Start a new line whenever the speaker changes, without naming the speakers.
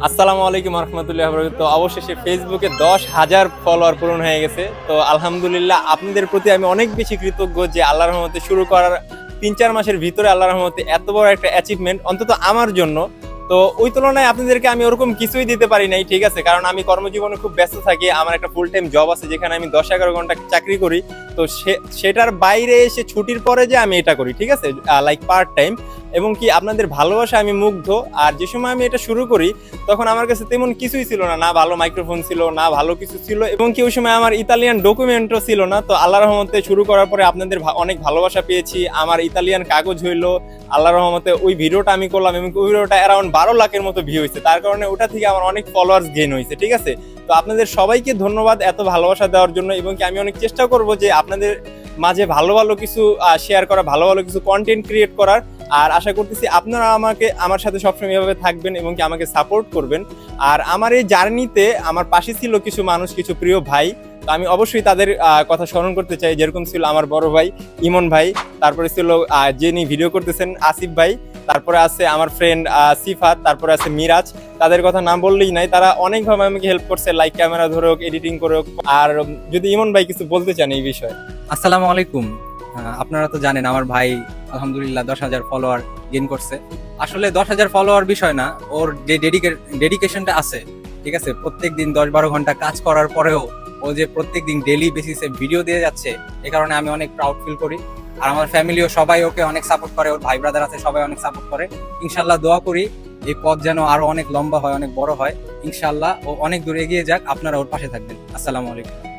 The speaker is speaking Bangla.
আসসালামু আলাইকুম রহমতুল্লাহ তো অবশেষে ফেসবুকে দশ হাজার ফলোয়ার পূরণ হয়ে গেছে। তো আলহামদুলিল্লাহ আপনাদের প্রতি আমি অনেক বেশি কৃতজ্ঞ যে আল্লাহ রহমতে শুরু করার তিন চার মাসের ভিতরে আল্লাহ রহমতে এত বড় একটা অ্যাচিভমেন্ট অন্তত আমার জন্য। তো ওই তুলনায় আপনাদেরকে আমি ওরকম কিছুই দিতে পারি নাই, ঠিক আছে? কারণ আমি কর্মজীবনে খুব ব্যস্ত থাকি, আমার একটা ফুল টাইম জব আছে যেখানে আমি দশ এগারো ঘণ্টা চাকরি করি। তো সেটার বাইরে এসে ছুটির পরে যে আমি এটা করি, ঠিক আছে? লাইক পার্ট টাইম এবং কি আপনাদের ভালোবাসা আমি মুগ্ধ। আর যে সময় আমি এটা শুরু করি, তখন আমার কাছে তেমন কিছুই ছিল না। না ভালো মাইক্রোফোন ছিল, না ভালো কিছু ছিল এবং কি ওই সময় আমার ইতালিয়ান ডকুমেন্টও ছিল না। তো আল্লাহ রহমতে শুরু করার পরে আপনাদের অনেক ভালোবাসা পেয়েছি। আমার ইতালিয়ান কাগজ হইল, আল্লাহ রহমতে ওই ভিডিওটা আমি করলাম এবং ওই ভিডিওটা অ্যারাউন্ড বারো লাখের মতো ভিউ হয়েছে তার কারণে ওটা থেকে আমার অনেক ফলোয়ার্স গেইন হয়েছে ঠিক আছে? তো আপনাদের সবাইকে ধন্যবাদ এত ভালোবাসা দেওয়ার জন্য এবং কি আমি অনেক চেষ্টা করব যে আপনাদের মাঝে ভালো ভালো কিছু শেয়ার করা, ভালো ভালো কিছু কন্টেন্ট ক্রিয়েট করার। আর আশা করতেছি আপনারা আমাকে, আমার সাথে সবসময় এভাবে থাকবেন এবং কি আমাকে সাপোর্ট করবেন। আর আমার এই জার্নিতে আমার পাশে ছিল কিছু মানুষ, কিছু প্রিয় ভাই। তো আমি অবশ্যই তাদের কথা স্মরণ করতে চাই। যেরকম ছিল আমার বড় ভাই ইমন ভাই, তারপরে ছিল যিনি ভিডিও করতেছেন, আসিফ ভাই, তারপরে আছে আমার ফ্রেন্ড সিফাত, তারপরে আছে মিরাজ। তাদের কথা নাম বললেই নাই, তারা অনেকভাবে আমাকে হেল্প করছে লাইক ক্যামেরা ধরে হোক এডিটিং করে হোক। আর যদি ইমন ভাই কিছু বলতে চান এই বিষয়ে।
আসসালামু আলাইকুম। আপনারা তো জানেন, আমার ভাই আলহামদুলিল্লাহ, দশ হাজার ফলোয়ার গেইন করছে। আসলে দশ হাজার ফলোয়ার বিষয় না, ওর যে ডেডিকেশনটা আছে, ঠিক আছে প্রত্যেক দিন দশ বারো ঘণ্টা কাজ করার পরেও ও যে প্রত্যেক দিন ডেলি বেসিসে ভিডিও দিয়ে যাচ্ছে, এ কারণে আমি অনেক প্রাউড ফিল করি। আর আমার ফ্যামিলিও সবাই ওকে অনেক সাপোর্ট করে, ওর ভাই ব্রাদার আছে, সবাই অনেক সাপোর্ট করে। ইনশাল্লাহ দোয়া করি, এই পথ যেন আরও অনেক লম্বা হয়, অনেক বড় হয়। ইনশাল্লাহ ও অনেক দূর এগিয়ে যাক, আপনারা ওর পাশে থাকবেন। আসসালামু আলাইকুম।